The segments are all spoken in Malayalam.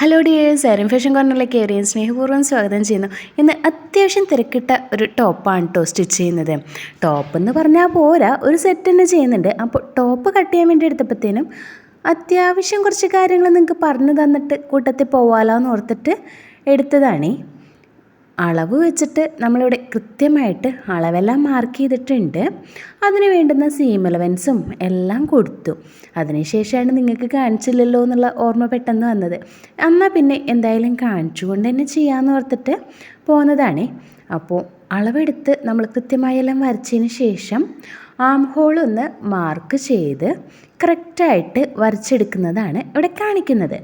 ഹലോ ഡിയേഴ്സ് സാരം ഫാഷൻ കോർണറിലേക്ക് ഏറിയും സ്നേഹപൂർവം സ്വാഗതം ചെയ്യുന്നു. ഇന്ന് അത്യാവശ്യം തിരക്കിട്ട ഒരു ടോപ്പാണ് കേട്ടോ സ്റ്റിച്ച് ചെയ്യുന്നത്. ടോപ്പ് എന്ന് പറഞ്ഞാൽ പോരാ ഒരു സെറ്റ് തന്നെ ചെയ്യുന്നുണ്ട്. അപ്പോൾ ടോപ്പ് കട്ട് ചെയ്യാൻ വേണ്ടി എടുത്തപ്പോഴത്തേനും അത്യാവശ്യം കുറച്ച് കാര്യങ്ങൾ നിങ്ങൾക്ക് പറഞ്ഞു തന്നിട്ട് കൂട്ടത്തിൽ പോവാലോ എന്ന് ഓർത്തിട്ട് എടുത്തതാണേ. അളവ് വെച്ചിട്ട് നമ്മളിവിടെ കൃത്യമായിട്ട് അളവെല്ലാം മാർക്ക് ചെയ്തിട്ടുണ്ട്. അതിന് വേണ്ടുന്ന സീം അലവൻസും എല്ലാം കൊടുത്തു. അതിനുശേഷമാണ് നിങ്ങൾക്ക് കാണിച്ചില്ലല്ലോ എന്നുള്ള ഓർമ്മ പെട്ടെന്ന് വന്നത്. എന്നാൽ പിന്നെ എന്തായാലും കാണിച്ചുകൊണ്ട് തന്നെ ചെയ്യാമെന്ന് ഓർത്തിട്ട് പോകുന്നതാണേ അപ്പോൾ അളവെടുത്ത് നമ്മൾ കൃത്യമായെല്ലാം വരച്ചതിന് ശേഷം ആം ഹോൾ ഒന്ന് മാർക്ക് ചെയ്ത് കറക്റ്റായിട്ട് വരച്ചെടുക്കുന്നതാണ് ഇവിടെ കാണിക്കുന്നത്.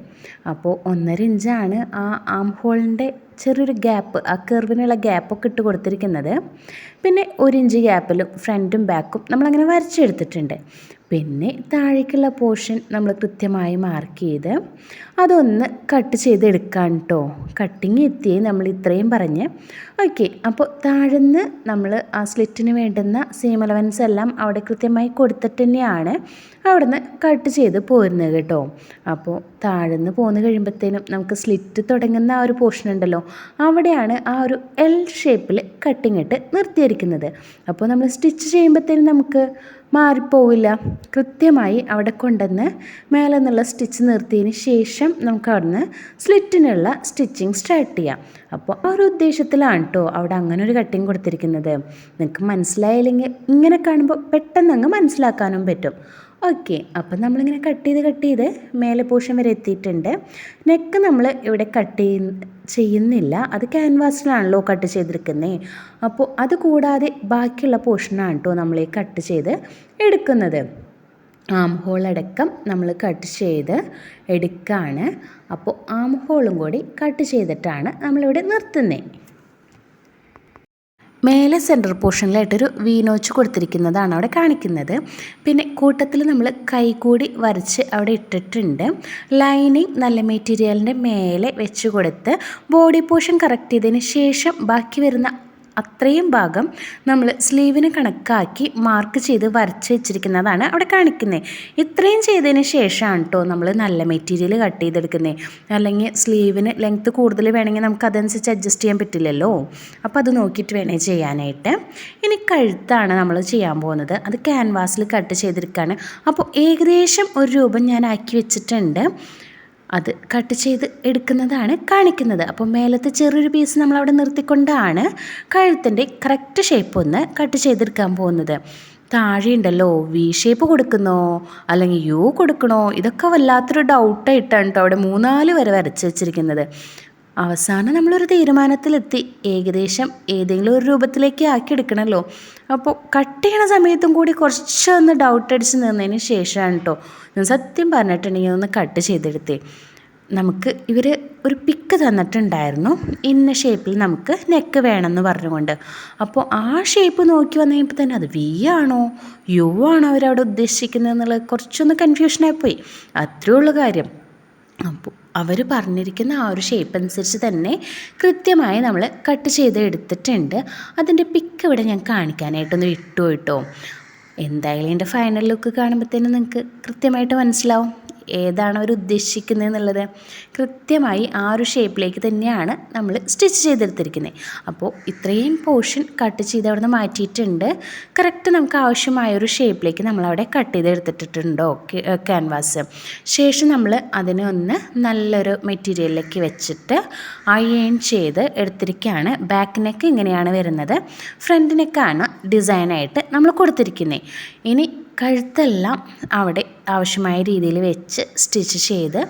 അപ്പോൾ ഒന്നര ഇഞ്ചാണ് ആ ആം ഹോളിന്റെ ചെറിയൊരു ഗ്യാപ്പ് ആ കെർവിനുള്ള ഗ്യാപ്പൊക്കെ ഇട്ട് കൊടുത്തിരിക്കുന്നത്. പിന്നെ ഒരു ഇഞ്ച് ഗ്യാപ്പിലും ഫ്രണ്ടും ബാക്കും നമ്മളങ്ങനെ വരച്ചെടുത്തിട്ടുണ്ട്. പിന്നെ താഴേക്കുള്ള പോർഷൻ നമ്മൾ കൃത്യമായി മാർക്ക് ചെയ്ത് അതൊന്ന് കട്ട് ചെയ്തെടുക്കാൻ കേട്ടോ കട്ടിങ് എത്തിയേ നമ്മൾ ഇത്രയും പറഞ്ഞ്. ഓക്കെ അപ്പോൾ താഴെന്ന് നമ്മൾ ആ സ്ലിറ്റിന് വേണ്ടുന്ന സീം അലവൻസ് എല്ലാം അവിടെ കൃത്യമായി കൊടുത്തിട്ട് തന്നെയാണ് അവിടുന്ന് കട്ട് ചെയ്ത് പോരുന്നത് കേട്ടോ അപ്പോൾ താഴെന്ന് പോന്ന് കഴിയുമ്പോഴത്തേനും നമുക്ക് സ്ലിറ്റ് തുടങ്ങുന്ന ആ ഒരു പോർഷൻ ഉണ്ടല്ലോ അവിടെയാണ് ആ ഒരു എൽ ഷേപ്പിൽ കട്ടിങ് ഇട്ട് നിർത്തിയിരിക്കുന്നത്. അപ്പോൾ നമ്മൾ സ്റ്റിച്ച് ചെയ്യുമ്പോഴത്തേനും നമുക്ക് മാറിപ്പോവില്ല. കൃത്യമായി അവിടെ കൊണ്ടുവന്ന് മേലെ നിന്നുള്ള സ്റ്റിച്ച് നിർത്തിയതിന് ശേഷം നമുക്ക് അവിടുന്ന് സ്ലിറ്റിനുള്ള സ്റ്റിച്ചിങ് സ്റ്റാർട്ട് ചെയ്യാം. അപ്പോൾ ആ ഒരു ഉദ്ദേശത്തിലാണ് കേട്ടോ അവിടെ അങ്ങനെ ഒരു കട്ടിങ് കൊടുത്തിരിക്കുന്നത്. നിങ്ങൾക്ക് മനസ്സിലായില്ലെങ്കിൽ ഇങ്ങനെ കാണുമ്പോൾ പെട്ടെന്ന് അങ്ങ് മനസ്സിലാക്കാനും പറ്റും. ഓക്കെ അപ്പം നമ്മളിങ്ങനെ കട്ട് ചെയ്ത് കട്ട് ചെയ്ത് മേലെ പോഷൻ വരെ എത്തിയിട്ടുണ്ട്. നെക്ക് നമ്മൾ ഇവിടെ കട്ട് ചെയ്യ ചെയ്യുന്നില്ല. അത് ക്യാൻവാസിലാണല്ലോ കട്ട് ചെയ്തെടുക്കുന്നത് അപ്പോൾ അത് കൂടാതെ ബാക്കിയുള്ള പോർഷനാണ് കേട്ടോ നമ്മൾ ഈ കട്ട് ചെയ്ത് എടുക്കുന്നത്. ആം ഹോൾ അടക്കം നമ്മൾ കട്ട് ചെയ്ത് എടുക്കുകയാണ് അപ്പോൾ ആം ഹോളും കൂടി കട്ട് ചെയ്തിട്ടാണ് നമ്മളിവിടെ നിർത്തുന്നത് മേലെ സെന്റർ പോർഷനിലായിട്ടൊരു വീനോച്ച് കൊടുത്തിരിക്കുന്നതാണ് അവിടെ കാണിക്കുന്നത്. പിന്നെ കൂട്ടത്തിൽ നമ്മൾ കൈകൂടി വരച്ച് അവിടെ ഇട്ടിട്ടുണ്ട്. ലൈനിങ് നല്ല മെറ്റീരിയലിന്റെ മേലെ വെച്ച് കൊടുത്ത് ബോഡി പോർഷൻ കറക്റ്റ് ചെയ്തതിന് ശേഷം ബാക്കി വരുന്ന അത്രയും ഭാഗം നമ്മൾ സ്ലീവിന് കണക്കാക്കി മാർക്ക് ചെയ്ത് വരച്ച് വെച്ചിരിക്കുന്നതാണ് അവിടെ കാണിക്കുന്നത് ഇത്രയും ചെയ്തതിന് ശേഷമാണ് കേട്ടോ നമ്മൾ നല്ല മെറ്റീരിയൽ കട്ട് ചെയ്തെടുക്കുന്നത് അല്ലെങ്കിൽ സ്ലീവിന് ലെങ്ത്ത് കൂടുതൽ വേണമെങ്കിൽ നമുക്ക് അതനുസരിച്ച് അഡ്ജസ്റ്റ് ചെയ്യാൻ പറ്റില്ലല്ലോ. അപ്പോൾ അത് നോക്കിയിട്ട് വേണേ ചെയ്യാനായിട്ട്. ഇനി കഴുത്താണ് നമ്മൾ ചെയ്യാൻ പോകുന്നത്. അത് ക്യാൻവാസിൽ കട്ട് ചെയ്തെടുക്കുകയാണ് അപ്പോൾ ഏകദേശം ഒരു രൂപം ഞാൻ ആക്കി വെച്ചിട്ടുണ്ട്. അത് കട്ട് ചെയ്ത് എടുക്കുന്നതാണ് കാണിക്കുന്നത്. അപ്പോൾ മേലത്തെ ചെറിയൊരു പീസ് നമ്മൾ നമ്മളവിടെ നിർത്തിക്കൊണ്ടാണ് കഴുത്തിന്റെ കറക്റ്റ് ഷേപ്പ് ഒന്ന് കട്ട് ചെയ്തെടുക്കാൻ പോകുന്നത്. താഴെയുണ്ടല്ലോ വി ഷേപ്പ് കൊടുക്കുന്നോ അല്ലെങ്കിൽ യു കൊടുക്കണോ ഇതൊക്കെ വല്ലാത്തൊരു ഡൗട്ടായിട്ടാണ് കേട്ടോ അവിടെ മൂന്നാൽ വരെ വരച്ച് വെച്ചിരിക്കുന്നത്. അവസാനം നമ്മളൊരു തീരുമാനത്തിലെത്തി. ഏകദേശം ഏതെങ്കിലും ഒരു രൂപത്തിലേക്ക് ആക്കി എടുക്കണമല്ലോ അപ്പോൾ കട്ട് ചെയ്യണ സമയത്തും കൂടി കുറച്ചൊന്ന് ഡൗട്ട് അടിച്ച് നിന്നതിന് ശേഷമാണ് കേട്ടോ ഞാൻ സത്യം പറഞ്ഞിട്ടുണ്ടെങ്കിൽ ഒന്ന് കട്ട് ചെയ്തെടുത്തേ. നമുക്ക് ഇവർ ഒരു പിക്ക് തന്നിട്ടുണ്ടായിരുന്നു. ഇന്ന ഷേപ്പിൽ നമുക്ക് നെക്ക് വേണമെന്ന് പറഞ്ഞുകൊണ്ട്. അപ്പോൾ ആ ഷേപ്പ് നോക്കി വന്നു കഴിയുമ്പോൾ തന്നെ അത് വി ആണോ? യു ആണോ അവരവിടെ ഉദ്ദേശിക്കുന്നത് എന്നുള്ളത് കുറച്ചൊന്ന് കൺഫ്യൂഷനായിപ്പോയി പോയി. ഉള്ളൂ കാര്യം. അപ്പോൾ അവർ പറഞ്ഞിരിക്കുന്ന ആ ഒരു ഷേപ്പ് അനുസരിച്ച് തന്നെ കൃത്യമായി നമ്മൾ കട്ട് ചെയ്ത് എടുത്തിട്ടുണ്ട്. അതിന്റെ പിക്ക് ഇവിടെ ഞാൻ കാണിക്കാനായിട്ടൊന്ന് ഇട്ടു കേട്ടോ. എന്തായാലും എന്റെ ഫൈനൽ ലുക്ക് കാണുമ്പോഴത്തേനും നിങ്ങൾക്ക് കൃത്യമായിട്ട് മനസ്സിലാവും. ഏതാണ് അവർ ഉദ്ദേശിക്കുന്നത് എന്നുള്ളത് കൃത്യമായി ആ ഒരു ഷേപ്പിലേക്ക് തന്നെയാണ് നമ്മൾ സ്റ്റിച്ച് ചെയ്തെടുത്തിരിക്കുന്നത് അപ്പോൾ ഇത്രയും പോർഷൻ കട്ട് ചെയ്ത് അവിടെ നിന്ന് മാറ്റിയിട്ടുണ്ട്. കറക്റ്റ് നമുക്ക് ആവശ്യമായ ഒരു ഷേപ്പിലേക്ക് നമ്മളവിടെ കട്ട് ചെയ്തെടുത്തിട്ടുണ്ടോ ക്യാൻവാസ് ശേഷം നമ്മൾ അതിനെ ഒന്ന് നല്ലൊരു മെറ്റീരിയലിലേക്ക് വെച്ചിട്ട് അയൺ ചെയ്ത് എടുത്തിരിക്കുകയാണ് ബാക്ക് നെക്ക് ഇങ്ങനെയാണ് വരുന്നത്. ഫ്രണ്ട് നെക്കാണ് ഡിസൈനായിട്ട് നമ്മൾ കൊടുത്തിരിക്കുന്നത് ഇനി കഴുത്തെല്ലാം അവിടെ ആവശ്യമായ രീതിയിൽ വെച്ച് സ്റ്റിച്ച് ചെയ്ത്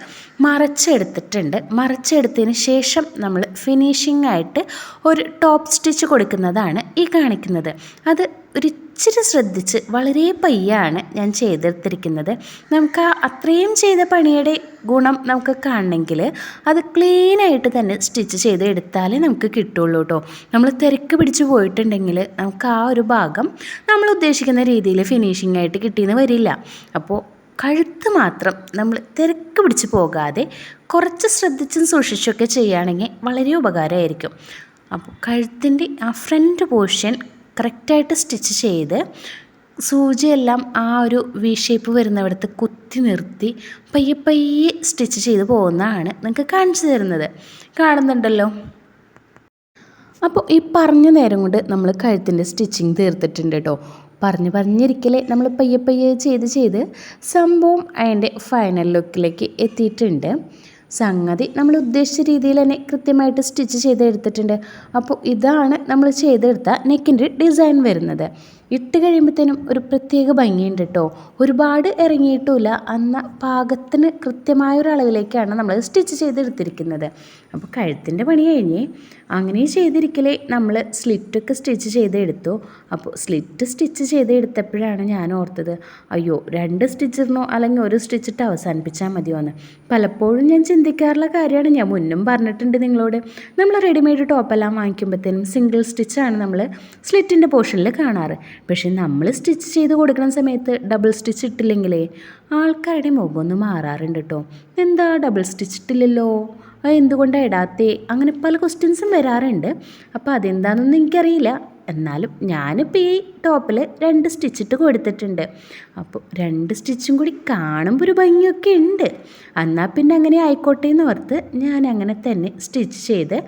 മറച്ചെടുത്തിട്ടുണ്ട്. മറച്ചെടുത്തതിന് ശേഷം നമ്മൾ ഫിനിഷിംഗ് ആയിട്ട് ഒരു ടോപ്പ് സ്റ്റിച്ച് കൊടുക്കുന്നതാണ് ഈ കാണിക്കുന്നത്. അത് ഒരു ഇച്ചിരി ശ്രദ്ധിച്ച് വളരെ പയ്യാണ് ഞാൻ ചെയ്തെടുത്തിരിക്കുന്നത്. നമുക്ക് ആ അത്രയും ചെയ്ത പണിയുടെ ഗുണം നമുക്ക് കാണണമെങ്കിൽ അത് ക്ലീനായിട്ട് തന്നെ സ്റ്റിച്ച് ചെയ്ത് എടുത്താലേ നമുക്ക് കിട്ടുള്ളൂ കേട്ടോ നമ്മൾ തിരക്ക് പിടിച്ച് പോയിട്ടുണ്ടെങ്കിൽ നമുക്ക് ആ ഒരു ഭാഗം നമ്മൾ ഉദ്ദേശിക്കുന്ന രീതിയിൽ ഫിനിഷിംഗ് ആയിട്ട് കിട്ടിയെന്ന് വരില്ല. അപ്പോൾ കഴുത്ത് മാത്രം നമ്മൾ തിരക്ക് പിടിച്ച് പോകാതെ കുറച്ച് ശ്രദ്ധിച്ചും സൂക്ഷിച്ചൊക്കെ ചെയ്യുകയാണെങ്കിൽ വളരെ ഉപകാരമായിരിക്കും. അപ്പോൾ കഴുത്തിന്റെ ആ ഫ്രണ്ട് പോർഷൻ കറക്റ്റായിട്ട് സ്റ്റിച്ച് ചെയ്ത് സൂചിയെല്ലാം ആ ഒരു വി ഷേപ്പ് വരുന്നിടത്ത് കുത്തി നിർത്തി പയ്യെ പയ്യെ സ്റ്റിച്ച് ചെയ്ത് പോകുന്നതാണ് നിങ്ങൾക്ക് കാണിച്ചു തരുന്നത്. കാണുന്നുണ്ടല്ലോ. അപ്പോൾ ഈ പറഞ്ഞ നേരം കൊണ്ട് നമ്മൾ കഴുത്തിന്റെ സ്റ്റിച്ചിങ് തീർത്തിട്ടുണ്ട് കേട്ടോ. പറഞ്ഞ് പറഞ്ഞിരിക്കലേ നമ്മൾ പയ്യെ പയ്യെ ചെയ്ത് ചെയ്ത് സംഭവം അതിന്റെ ഫൈനൽ ലുക്കിലേക്ക് എത്തിയിട്ടുണ്ട്. സംഗതി നമ്മൾ ഉദ്ദേശിച്ച രീതിയിൽ തന്നെ കൃത്യമായിട്ട് സ്റ്റിച്ച് ചെയ്തെടുത്തിട്ടുണ്ട്. അപ്പോൾ ഇതാണ് നമ്മൾ ചെയ്തെടുത്ത നെക്കിന്റെ ഡിസൈൻ വരുന്നത്. ഇട്ട് കഴിയുമ്പോഴത്തേനും ഒരു പ്രത്യേക ഭംഗിയുണ്ട് കേട്ടോ ഒരുപാട് ഇറങ്ങിയിട്ടുമില്ല. അന്ന പാകത്തിന് അളവിലേക്കാണ് നമ്മൾ സ്റ്റിച്ച് ചെയ്തെടുത്തിരിക്കുന്നത്. അപ്പോൾ കഴുത്തിന്റെ പണി കഴിഞ്ഞ് അങ്ങനെ ചെയ്തിരിക്കലേ നമ്മൾ സ്ലിറ്റൊക്കെ സ്റ്റിച്ച് ചെയ്തെടുത്തു. അപ്പോൾ സ്ലിറ്റ് സ്റ്റിച്ച് ചെയ്തെടുത്തപ്പോഴാണ് ഞാൻ ഓർത്തത് അയ്യോ രണ്ട് സ്റ്റിച്ചിരുന്നോ അല്ലെങ്കിൽ ഒരു സ്റ്റിച്ചിട്ട് അവസാനിപ്പിച്ചാൽ മതിയോ എന്ന് പലപ്പോഴും ഞാൻ ചിന്തിക്കാറുള്ള കാര്യമാണ്. ഞാൻ മുന്നും പറഞ്ഞിട്ടുണ്ട് നിങ്ങളോട്. നമ്മൾ റെഡിമെയ്ഡ് ടോപ്പെല്ലാം വാങ്ങിക്കുമ്പോഴത്തേനും സിംഗിൾ സ്റ്റിച്ചാണ് നമ്മൾ സ്ലിറ്റിന്റെ പോർഷനിൽ കാണാറ്. പക്ഷേ നമ്മൾ സ്റ്റിച്ച് ചെയ്ത് കൊടുക്കുന്ന സമയത്ത് ഡബിൾ സ്റ്റിച്ച് ഇട്ടില്ലെങ്കിലേ ആൾക്കാരുടെ മുഖമൊന്ന് മാറാറുണ്ട് കേട്ടോ എന്താ ഡബിൾ സ്റ്റിച്ച് ഇട്ടില്ലല്ലോ? എന്തുകൊണ്ടാണ് ഇടാത്തേ? അങ്ങനെ പല ക്വസ്റ്റ്യൻസും വരാറുണ്ട്. അപ്പോൾ അതെന്താണെന്നൊന്നും എനിക്കറിയില്ല. എന്നാലും ഞാനിപ്പോൾ ഈ ടോപ്പിൽ രണ്ട് സ്റ്റിച്ചിട്ട് കൊടുത്തിട്ടുണ്ട്. അപ്പോൾ രണ്ട് സ്റ്റിച്ചും കൂടി കാണുമ്പോൾ ഒരു ഭംഗിയൊക്കെ ഉണ്ട്. എന്നാൽ പിന്നെ അങ്ങനെ ആയിക്കോട്ടെ എന്ന് ഓർത്ത് ഞാൻ അങ്ങനെ തന്നെ സ്റ്റിച്ച് ചെയ്ത്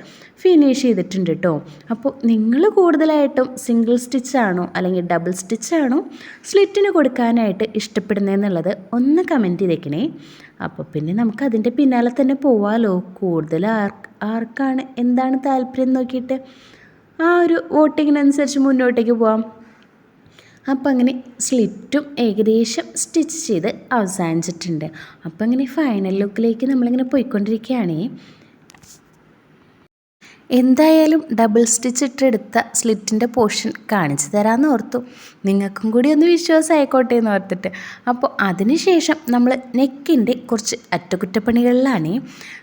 ഫിനിഷ് ചെയ്തിട്ടുണ്ട് കേട്ടോ അപ്പോൾ നിങ്ങൾ കൂടുതലായിട്ടും സിംഗിൾ സ്റ്റിച്ചാണോ അല്ലെങ്കിൽ ഡബിൾ സ്റ്റിച്ചാണോ സ്ലിറ്റിന് കൊടുക്കാനായിട്ട് ഇഷ്ടപ്പെടുന്നതെന്നുള്ളത് ഒന്ന് കമന്റ് ചെയ്തേക്കണേ. അപ്പോൾ പിന്നെ നമുക്ക് അതിന്റെ പിന്നാലെ തന്നെ പോവാലോ. കൂടുതൽ ആർ ആർക്കാണ് എന്താണ് താല്പര്യം നോക്കിയിട്ട്. ആ ഒരു വോട്ടിങ്ങിനനുസരിച്ച് മുന്നോട്ടേക്ക് പോവാം. അപ്പം അങ്ങനെ സ്ലിറ്റും ഏകദേശം സ്റ്റിച്ച് ചെയ്ത് അവസാനിച്ചിട്ടുണ്ട്. അപ്പം അങ്ങനെ ഫൈനൽ ലുക്കിലേക്ക് നമ്മളിങ്ങനെ പോയിക്കൊണ്ടിരിക്കുകയാണേ. എന്തായാലും ഡബിൾ സ്റ്റിച്ച് ഇട്ടെടുത്ത സ്ലിറ്റിന്റെ പോർഷൻ കാണിച്ചു തരാമെന്ന് ഓർത്തു. നിങ്ങൾക്കും കൂടി ഒന്ന് വിശ്വാസമായിക്കോട്ടെ എന്ന് ഓർത്തിട്ട്. അപ്പോൾ അതിനുശേഷം നമ്മൾ നെക്കിന്റെ കുറച്ച് അറ്റകുറ്റപ്പണികളിലാണ്.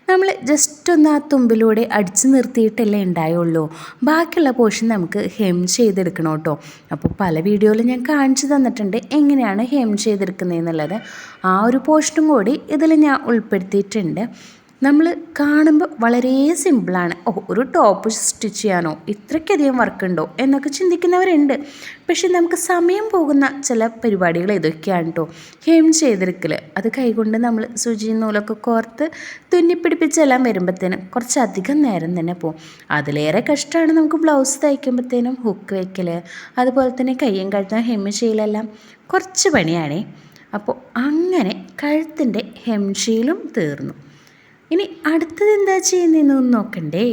നമ്മൾ ജസ്റ്റ് ഒന്ന് ആ തുമ്പിലൂടെ അടിച്ച് നിർത്തിയിട്ടല്ലേ ഉണ്ടായുള്ളൂ. ബാക്കിയുള്ള പോർഷൻ നമുക്ക് ഹെം ചെയ്തെടുക്കണം കേട്ടോ. അപ്പോൾ പല വീഡിയോയിലും ഞാൻ കാണിച്ചു തന്നിട്ടുണ്ട് എങ്ങനെയാണ് ഹെം ചെയ്തെടുക്കുന്നതെന്നുള്ളത് ആ ഒരു പോർഷനും കൂടി ഇതിൽ ഞാൻ ഉൾപ്പെടുത്തിയിട്ടുണ്ട്. നമ്മൾ കാണുമ്പോൾ വളരെ സിമ്പിളാണ്. ഓ ഒരു ടോപ്പ് സ്റ്റിച്ച് ചെയ്യാനോ ഇത്രയ്ക്കധികം വർക്കുണ്ടോ എന്നൊക്കെ ചിന്തിക്കുന്നവരുണ്ട്. പക്ഷെ നമുക്ക് സമയം പോകുന്ന ചില പരിപാടികൾ ഇതൊക്കെയാണ് കേട്ടോ ഹെം ചെയ്തെടുക്കൽ അത് കൈകൊണ്ട് നമ്മൾ സൂചി നൂലൊക്കെ കോർത്ത് തുന്നിപ്പിടിപ്പിച്ചെല്ലാം വരുമ്പോഴത്തേനും കുറച്ചധികം നേരം തന്നെ പോകും അതിലേറെ കഷ്ടമാണ് നമുക്ക് ബ്ലൗസ് തയ്ക്കുമ്പോഴത്തേനും ഹുക്ക് വയ്ക്കൽ അതുപോലെ തന്നെ കയ്യും കഴുത്തും ഹെം ചെയ്യലെല്ലാം കുറച്ച് പണിയാണേ. അപ്പോൾ അങ്ങനെ കഴുത്തിന്റെ ഹെംഷീലും തീർന്നു. ഇനി അടുത്തത് എന്താ ചെയ്യുന്നതെന്ന് നോക്കണ്ടേ?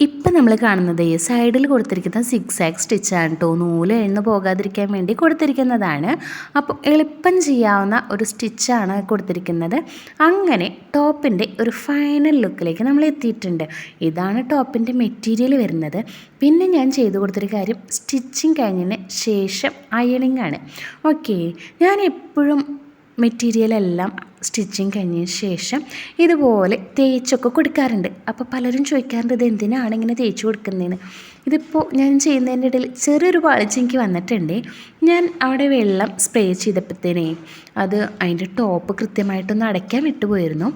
ഇപ്പം നമ്മൾ കാണുന്നത് സൈഡിൽ കൊടുത്തിരിക്കുന്ന സിക്സ് ആക്ക് സ്റ്റിച്ചാണ് കേട്ടോ നൂൽ എഴുന്ന് പോകാതിരിക്കാൻ വേണ്ടി കൊടുത്തിരിക്കുന്നതാണ്. അപ്പോൾ എളുപ്പം ചെയ്യാവുന്ന ഒരു സ്റ്റിച്ചാണ് കൊടുത്തിരിക്കുന്നത്. അങ്ങനെ ടോപ്പിന്റെ ഒരു ഫൈനൽ ലുക്കിലേക്ക് നമ്മൾ എത്തിയിട്ടുണ്ട്. ഇതാണ് ടോപ്പിന്റെ മെറ്റീരിയൽ വരുന്നത്. പിന്നെ ഞാൻ ചെയ്തു കൊടുത്തൊരു കാര്യം സ്റ്റിച്ചിങ് കഴിഞ്ഞതിന് ശേഷം അയണിങ് ആണ്. ഓക്കെ ഞാൻ എപ്പോഴും മെറ്റീരിയലെല്ലാം സ്റ്റിച്ചിങ് കഴിഞ്ഞതിന് ശേഷം ഇതുപോലെ തേച്ചൊക്കെ കൊടുക്കാറുണ്ട്. അപ്പോൾ പലരും ചോദിക്കാറുണ്ട് ഇത് എന്തിനാണ് ഇങ്ങനെ തേച്ച് കൊടുക്കുന്നതെന്ന് ഇതിപ്പോൾ ഞാൻ ചെയ്യുന്നതിന്റെ ഇടയിൽ ചെറിയൊരു പാളിച്ച എനിക്ക് വന്നിട്ടുണ്ട്. ഞാൻ അവിടെ വെള്ളം സ്പ്രേ ചെയ്തപ്പോഴത്തേനേ അത് അതിന്റെ ടോപ്പ് കൃത്യമായിട്ടൊന്ന് അടയ്ക്കാൻ വിട്ടുപോയിരുന്നു.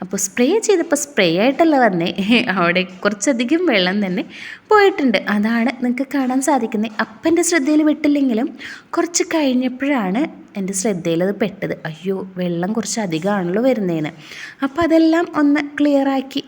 അപ്പോൾ സ്പ്രേ ചെയ്തപ്പോൾ സ്പ്രേ ആയിട്ടല്ല വന്നേ. അവിടെ കുറച്ചധികം വെള്ളം തന്നെ പോയിട്ടുണ്ട്. അതാണ് നിങ്ങൾക്ക് കാണാൻ സാധിക്കുന്നത്. അപ്പന്റെ ശ്രദ്ധയിൽ വിട്ടില്ലെങ്കിലും കുറച്ച് കഴിഞ്ഞപ്പോഴാണ് എന്റെ ശ്രദ്ധയിൽ അത് പെട്ടത്. അയ്യോ വെള്ളം കുറച്ച് അധികമാണല്ലോ വരുന്നതിന് അപ്പോൾ അതെല്ലാം ഒന്ന് ക്ലിയറാക്കി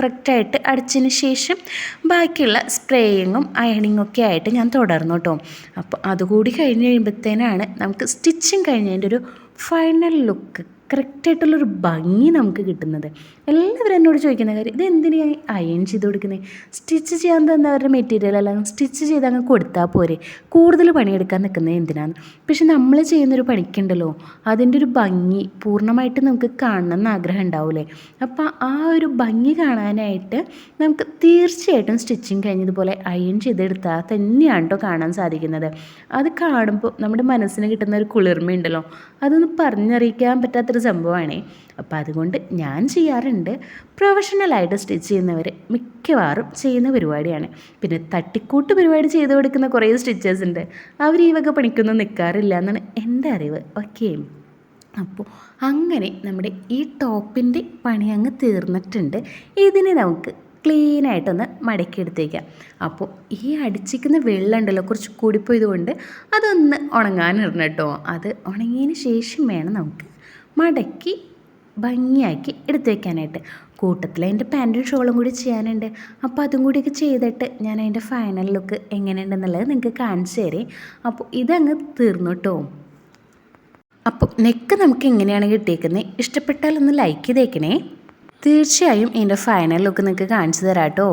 കറക്റ്റായിട്ട് അടിച്ചതിന് ശേഷം ബാക്കിയുള്ള സ്പ്രേയിങ്ങും അയണിങ്ങും ഒക്കെ ആയിട്ട് ഞാൻ തുടർന്നു കേട്ടോ. അപ്പോൾ അതുകൂടി കഴിഞ്ഞ് കഴിയുമ്പോഴത്തേനാണ് നമുക്ക് സ്റ്റിച്ചിങ് കഴിഞ്ഞതിന്റെ ഒരു ഫൈനൽ ലുക്ക് കറക്റ്റായിട്ടുള്ളൊരു ഭംഗി നമുക്ക് കിട്ടുന്നത്. എല്ലാവരും എന്നോട് ചോദിക്കുന്ന കാര്യം ഇത് എന്തിനാണ് അയൺ ചെയ്ത് കൊടുക്കുന്നത് സ്റ്റിച്ച് ചെയ്യാൻ തന്നവരുടെ മെറ്റീരിയൽ എല്ലാം സ്റ്റിച്ച് ചെയ്ത് അങ്ങ് കൊടുത്താൽ പോരെ? കൂടുതൽ പണിയെടുക്കാൻ നിൽക്കുന്നത് എന്തിനാണ് പക്ഷെ നമ്മൾ ചെയ്യുന്നൊരു പണിക്കുണ്ടല്ലോ അതിന്റെ ഒരു ഭംഗി പൂർണമായിട്ട് നമുക്ക് കാണണം എന്ന് ആഗ്രഹം ഉണ്ടാവില്ലേ അപ്പോൾ ആ ഒരു ഭംഗി കാണാനായിട്ട് നമുക്ക് തീർച്ചയായിട്ടും സ്റ്റിച്ചിങ് കഴിഞ്ഞതുപോലെ അയൺ ചെയ്തെടുത്താൽ തന്നെയാണ് കേട്ടോ കാണാൻ സാധിക്കുന്നത്. അത് കാണുമ്പോൾ നമ്മുടെ മനസ്സിന് കിട്ടുന്ന ഒരു കുളിർമയുണ്ടല്ലോ. അതൊന്ന് പറഞ്ഞറിയിക്കാൻ പറ്റാത്തൊരു സംഭവമാണേ. അപ്പോൾ അതുകൊണ്ട് ഞാൻ ചെയ്യാറുണ്ട്. പ്രൊഫഷണലായിട്ട് സ്റ്റിച്ച് ചെയ്യുന്നവർ മിക്കവാറും ചെയ്യുന്ന പരിപാടിയാണ്. പിന്നെ തട്ടിക്കൂട്ട് പരിപാടി ചെയ്തു കൊടുക്കുന്ന കുറേ സ്റ്റിച്ചേഴ്സ് ഉണ്ട്. അവർ ഈ വക പണിക്കൊന്നും നിൽക്കാറില്ല എന്നാണ് എന്റെ അറിവ്. ഓക്കെ. അപ്പോൾ അങ്ങനെ നമ്മുടെ ഈ ടോപ്പിന്റെ പണി അങ്ങ് തീർന്നിട്ടുണ്ട്. ഇതിനെ നമുക്ക് ക്ലീനായിട്ടൊന്ന് മടക്കിയെടുത്തേക്കാം അപ്പോൾ ഈ അടിച്ചിരിക്കുന്ന വെള്ളം ഉണ്ടല്ലോ കുറച്ച് കൂടിപ്പോയതുകൊണ്ട് അതൊന്ന് ഉണങ്ങാനിടണം കേട്ടോ. അത് ഉണങ്ങിയതിന് ശേഷം വേണം നമുക്ക് മടക്കി ഭംഗിയാക്കി എടുത്തു വെക്കാനായിട്ട്. കൂട്ടത്തിൽ അതിന്റെ പാന്റും ഷോളും കൂടി ചെയ്യാനുണ്ട്. അപ്പോൾ അതും കൂടിയൊക്കെ ചെയ്തിട്ട് ഞാൻ അതിന്റെ ഫൈനൽ ലുക്ക് എങ്ങനെയുണ്ടെന്നുള്ളത് നിങ്ങൾക്ക് കാണിച്ചു തരേ. അപ്പോൾ ഇതങ്ങ് തീർന്നു കേട്ടോ അപ്പോൾ നെക്ക് നമുക്ക് എങ്ങനെയാണ് കിട്ടിയേക്കുന്നത് ഇഷ്ടപ്പെട്ടാൽ ഒന്ന് ലൈക്ക് ചെയ്തേക്കണേ. തീർച്ചയായും ഇതിന്റെ ഫൈനൽ ലുക്ക് നിങ്ങൾക്ക് കാണിച്ചു തരാം കേട്ടോ